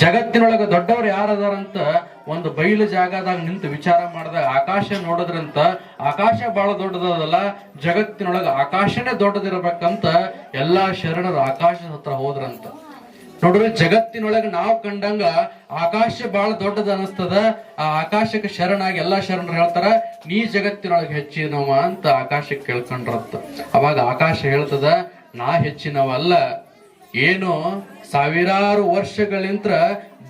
ಜಗತ್ತಿನೊಳಗ ದೊಡ್ಡವ್ರು ಯಾರದಾರಂತ ಒಂದು ಬಯಲು ಜಾಗದಾಗ ನಿಂತು ವಿಚಾರ ಮಾಡಿದಾಗ ಆಕಾಶ ನೋಡೋದ್ರಂತ ಆಕಾಶ ಬಹಳ ದೊಡ್ಡದಲ್ಲ ಜಗತ್ತಿನೊಳಗ ಆಕಾಶನೇ ದೊಡ್ಡದಿರ್ಬೇಕಂತ ಎಲ್ಲಾ ಶರಣರು ಆಕಾಶದ ಹತ್ರ ಹೋದ್ರಂತ. ನೋಡ್ರಿ, ಜಗತ್ತಿನೊಳಗೆ ನಾವು ಕಂಡಂಗ ಆಕಾಶ ಬಹಳ ದೊಡ್ಡದ ಅನಸ್ತದ, ಆ ಆಕಾಶಕ್ಕೆ ಶರಣಾಗಿ ಎಲ್ಲಾ ಶರಣರು ಹೇಳ್ತಾರ, ನೀ ಜಗತ್ತಿನೊಳಗೆ ಹೆಚ್ಚಿನವ ಅಂತ ಆಕಾಶಕ್ಕೆ ಕೇಳ್ಕೊಂಡ್ರಂತ. ಅವಾಗ ಆಕಾಶ ಹೇಳ್ತದ, ನಾ ಹೆಚ್ಚಿನವ ಅಲ್ಲ ಏನು ಸಾವಿರಾರು ವರ್ಷಗಳಿಂದ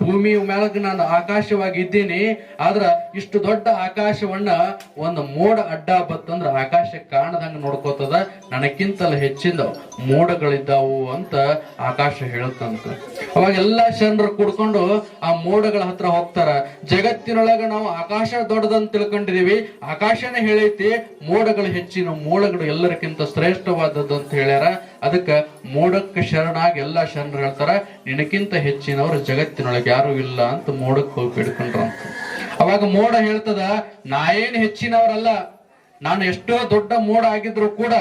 ಭೂಮಿ ಮ್ಯಾಲಗ ನಾನು ಆಕಾಶವಾಗಿ ಇದ್ದೀನಿ ಆದ್ರ ಇಷ್ಟು ದೊಡ್ಡ ಆಕಾಶವನ್ನ ಒಂದು ಮೋಡ ಅಡ್ಡ ಬತ್ತಂದ್ರ ಆಕಾಶ ಕಾಣದಂಗ ನೋಡ್ಕೋತದ, ನನಕ್ಕಿಂತಲ ಹೆಚ್ಚಿನ ಮೋಡಗಳಿದ್ದಾವು ಅಂತ ಆಕಾಶ ಹೇಳುತ್ತಂತ. ಅವಾಗ ಎಲ್ಲಾ ಶರಣರು ಕುಡ್ಕೊಂಡು ಆ ಮೋಡಗಳ ಹತ್ರ ಹೋಗ್ತಾರ. ಜಗತ್ತಿನೊಳಗ ನಾವು ಆಕಾಶ ದೊಡ್ಡದಂತ ತಿಳ್ಕೊಂಡಿದೀವಿ, ಆಕಾಶನೇ ಹೇಳೈತಿ, ಮೋಡಗಳು ಹೆಚ್ಚಿನ ಮೋಡಗಳು ಎಲ್ಲರಿಗಿಂತ ಶ್ರೇಷ್ಠವಾದದ್ದು ಅಂತ ಹೇಳ್ಯಾರ. ಅದಕ್ಕ ಮೋಡಕ್ಕೆ ಶರಣಾಗಿ ಎಲ್ಲಾ ಶರಣರು ಹೇಳ್ತಾರ. ನಿನಕ್ಕಿಂತ ಹೆಚ್ಚಿನವರು ಜಗತ್ತಿನೊಳಗೆ ಯಾರು ಇಲ್ಲ ಅಂತ ಮೋಡಕ್ಕೆ ಹೋಗಿ ಬೇಡ್ಕೊಂಡ್ರಂತ. ಅವಾಗ ಮೋಡ ಹೇಳ್ತದ, ನಾ ಏನ್ ಹೆಚ್ಚಿನವರಲ್ಲ, ನಾನು ಎಷ್ಟೋ ದೊಡ್ಡ ಮೋಡ ಆಗಿದ್ರು ಕೂಡ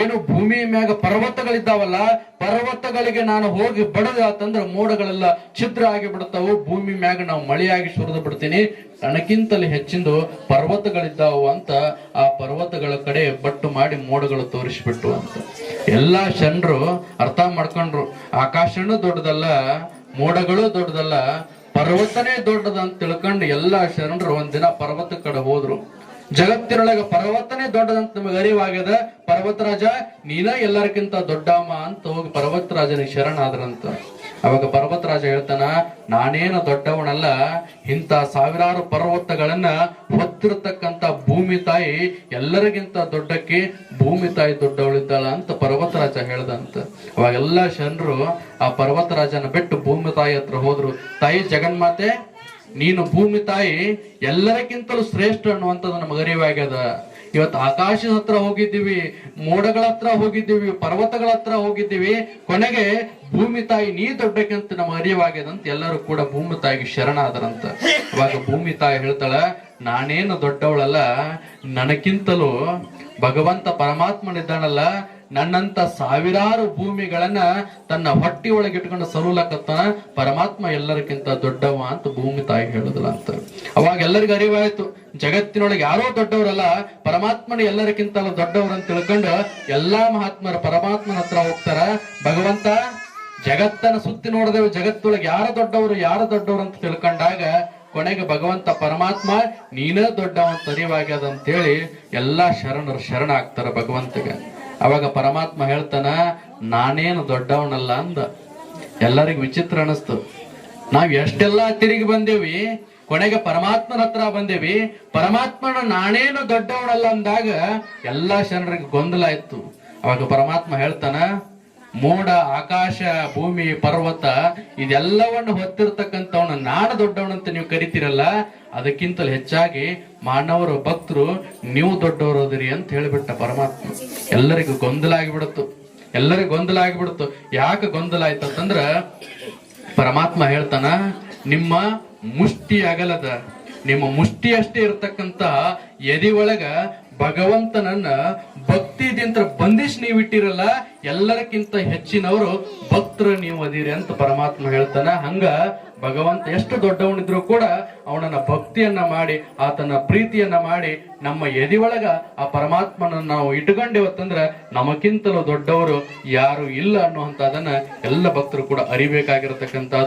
ಏನು ಭೂಮಿ ಮ್ಯಾಗ ಪರ್ವತಗಳಿದ್ದಾವಲ್ಲ, ಪರ್ವತಗಳಿಗೆ ನಾನು ಹೋಗಿ ಬಡದ ಅಂತಂದ್ರ ಮೋಡಗಳೆಲ್ಲ ಛಿದ್ರ ಆಗಿ ಬಿಡ್ತಾವು ಭೂಮಿ ಮ್ಯಾಗ ನಾವು ಮಳೆಯಾಗಿ ಸುರಿದು ಬಿಡ್ತೀನಿ ನನಗಿಂತಲೂ ಹೆಚ್ಚಿಂದು ಪರ್ವತಗಳಿದ್ದಾವು ಅಂತ ಆ ಪರ್ವತಗಳ ಕಡೆ ಬಟ್ಟು ಮಾಡಿ ಮೋಡಗಳು ತೋರಿಸ್ಬಿಟ್ಟು ಅಂತ. ಎಲ್ಲಾ ಶರಣರು ಅರ್ಥ ಮಾಡ್ಕೊಂಡ್ರು. ಆಕಾಶನೂ ದೊಡ್ಡದಲ್ಲ, ಮೋಡಗಳು ದೊಡ್ಡದಲ್ಲ, ಪರ್ವತನೇ ದೊಡ್ಡದ ಅಂತ ತಿಳ್ಕೊಂಡು ಎಲ್ಲ ಶರಣರು ಒಂದಿನ ಪರ್ವತ ಕಡೆ ಹೋದ್ರು. ಜಗತ್ತಿನೊಳಗೆ ಪರ್ವತನೇ ದೊಡ್ಡದಂತ ನಮಗೆ ಅರಿವಾಗ್ಯದ, ಪರ್ವತರಾಜ, ನೀನ ಎಲ್ಲರಿಗಿಂತ ದೊಡ್ಡಮ್ಮ ಅಂತ ಹೋಗಿ ಪರ್ವತರಾಜನಿಗೆ ಶರಣಾದ್ರಂತ. ಅವಾಗ ಪರ್ವತರಾಜ ಹೇಳ್ತಾನ, ನಾನೇನು ದೊಡ್ಡವನಲ್ಲ, ಇಂಥ ಸಾವಿರಾರು ಪರ್ವತಗಳನ್ನ ಹೊತ್ತಿರತಕ್ಕಂಥ ಭೂಮಿ ತಾಯಿ, ಎಲ್ಲರಿಗಿಂತ ದೊಡ್ಡಕ್ಕೆ ಭೂಮಿ ತಾಯಿ ದೊಡ್ಡವಳಿದ್ದಾಳ ಅಂತ ಪರ್ವತರಾಜ ಹೇಳ್ದಂತ. ಅವಾಗ ಎಲ್ಲಾ ಜನರು ಆ ಪರ್ವತರಾಜನ ಬಿಟ್ಟು ಭೂಮಿ ತಾಯಿ ಹತ್ರ ಹೋದ್ರು, ತಾಯಿ ಜಗನ್ಮಾತೆ, ನೀನು ಭೂಮಿ ತಾಯಿ, ಎಲ್ಲರಿಗಿಂತಲೂ ಶ್ರೇಷ್ಠ ಅನ್ನುವಂಥದ್ದು ನಮಗೆ ಅರಿವಾಗ್ಯದ ಇವತ್ತು ಆಕಾಶದ ಹತ್ರ ಹೋಗಿದ್ದೀವಿ, ಮೋಡಗಳ ಹತ್ರ ಹೋಗಿದ್ದೀವಿ, ಪರ್ವತಗಳ ಹತ್ರ ಹೋಗಿದ್ದೀವಿ. ಕೊನೆಗೆ ಭೂಮಿ ತಾಯಿ ನೀ ದೊಡ್ಡಕ್ಕಿಂತ ನಮ್ಮ ಅರಿವಾಗ್ಯದಂತ ಎಲ್ಲರೂ ಕೂಡ ಭೂಮಿ ತಾಯಿಗೆ ಶರಣಾದರಂತ. ಇವಾಗ ಭೂಮಿ ತಾಯಿ ಹೇಳ್ತಾಳ, ನಾನೇನು ದೊಡ್ಡವಳಲ್ಲ, ನನಕ್ಕಿಂತಲೂ ಭಗವಂತ ಪರಮಾತ್ಮನಿದ್ದಾನಲ್ಲ ನನ್ನಂತ ಸಾವಿರಾರು ಭೂಮಿಗಳನ್ನ ತನ್ನ ಹೊಟ್ಟಿ ಒಳಗೆ ಇಟ್ಕೊಂಡು ಸರುಲಕತ್ತಾನ ಪರಮಾತ್ಮ ಎಲ್ಲರಿಗಿಂತ ದೊಡ್ಡವ ಅಂತ ಭೂಮಿ ತಾಯಿ ಹೇಳುದಿಲ್ಲ ಅಂತ. ಅವಾಗ ಎಲ್ಲರಿಗೂ ಅರಿವಾಯ್ತು, ಜಗತ್ತಿನೊಳಗೆ ಯಾರೋ ದೊಡ್ಡವರಲ್ಲ, ಪರಮಾತ್ಮನ ಎಲ್ಲರಿಗಿಂತ ದೊಡ್ಡವರು ಅಂತ ತಿಳ್ಕೊಂಡು ಎಲ್ಲಾ ಮಹಾತ್ಮರು ಪರಮಾತ್ಮನ ಹತ್ರ ಹೋಗ್ತಾರ, ಭಗವಂತ, ಜಗತ್ತನ್ನ ಸುತ್ತಿ ನೋಡಿದೆವು ಜಗತ್ತೊಳಗೆ ಯಾರು ದೊಡ್ಡವರು ಯಾರು ದೊಡ್ಡವರು ಅಂತ ತಿಳ್ಕೊಂಡಾಗ ಕೊನೆಗೆ ಭಗವಂತ ಪರಮಾತ್ಮ, ನೀನೇ ದೊಡ್ಡವ ಅಂತ ಅರಿವಾಗ್ಯದ ಅಂತೇಳಿ ಎಲ್ಲಾ ಶರಣರು ಶರಣ ಆಗ್ತಾರ ಭಗವಂತಗೆ. ಅವಾಗ ಪರಮಾತ್ಮ ಹೇಳ್ತಾನ, ನಾನೇನು ದೊಡ್ಡವನಲ್ಲ ಅಂದ. ಎಲ್ಲರಿಗೂ ವಿಚಿತ್ರ ಅನಿಸ್ತು. ನಾವ್ ಎಷ್ಟೆಲ್ಲಾ ತಿರುಗಿ ಬಂದೇವಿ, ಕೊನೆಗೆ ಪರಮಾತ್ಮನ ಹತ್ರ ಬಂದೇವಿ, ಪರಮಾತ್ಮನ ನಾನೇನು ದೊಡ್ಡವನಲ್ಲ ಅಂದಾಗ ಎಲ್ಲಾ ಶರಣರಿಗೆ ಗೊಂದಲ ಇತ್ತು ಅವಾಗ ಪರಮಾತ್ಮ ಹೇಳ್ತಾನ ಮೋಡ, ಆಕಾಶ, ಭೂಮಿ, ಪರ್ವತ, ಇದೆಲ್ಲವನ್ನು ಹೊತ್ತಿರ್ತಕ್ಕಂಥವನ್ನ ನಾನ ದೊಡ್ಡವನಂತ ನೀವು ಕರಿತೀರಲ್ಲ, ಅದಕ್ಕಿಂತಲೂ ಹೆಚ್ಚಾಗಿ ಮಾನವರ, ಭಕ್ತರು, ನೀವು ದೊಡ್ಡವರು ಅಂತ ಹೇಳಿಬಿಟ್ಟ ಪರಮಾತ್ಮ. ಎಲ್ಲರಿಗೂ ಗೊಂದಲ ಆಗಿಬಿಡುತ್ತು ಎಲ್ಲರಿಗೂ ಗೊಂದಲ ಆಗಿಬಿಡುತ್ತು ಯಾಕೆ ಗೊಂದಲ ಆಯ್ತಂತಂದ್ರ ಪರಮಾತ್ಮ ಹೇಳ್ತಾನ, ನಿಮ್ಮ ಮುಷ್ಟಿ ಅಗಲದ ನಿಮ್ಮ ಮುಷ್ಟಿಯಷ್ಟೇ ಇರತಕ್ಕಂತ ಎದಿ ಒಳಗ ಭಗವಂತನನ್ನ ಭಕ್ತಿದಿಂತ ಬಂಧಿಸಿ ನೀವು ಇಟ್ಟಿರಲ್ಲ, ಎಲ್ಲರಕ್ಕಿಂತ ಹೆಚ್ಚಿನವರು ಭಕ್ತರು ನೀವು ಅದಿರಿ ಅಂತ ಪರಮಾತ್ಮ ಹೇಳ್ತಾನ. ಹಂಗ ಭಗವಂತ ಎಷ್ಟು ದೊಡ್ಡವನಿದ್ರು ಕೂಡ ಅವನನ್ನ ಭಕ್ತಿಯನ್ನ ಮಾಡಿ, ಆತನ ಪ್ರೀತಿಯನ್ನ ಮಾಡಿ, ನಮ್ಮ ಎದಿ ಒಳಗ ಆ ಪರಮಾತ್ಮನ ನಾವು ಇಟ್ಕೊಂಡಿವತ್ತಂದ್ರ ನಮಕ್ಕಿಂತಲೂ ದೊಡ್ಡವರು ಯಾರು ಇಲ್ಲ ಅನ್ನುವಂಥದ್ದನ್ನ ಎಲ್ಲ ಭಕ್ತರು ಕೂಡ ಅರಿಬೇಕಾಗಿರತಕ್ಕಂಥದ್ದು.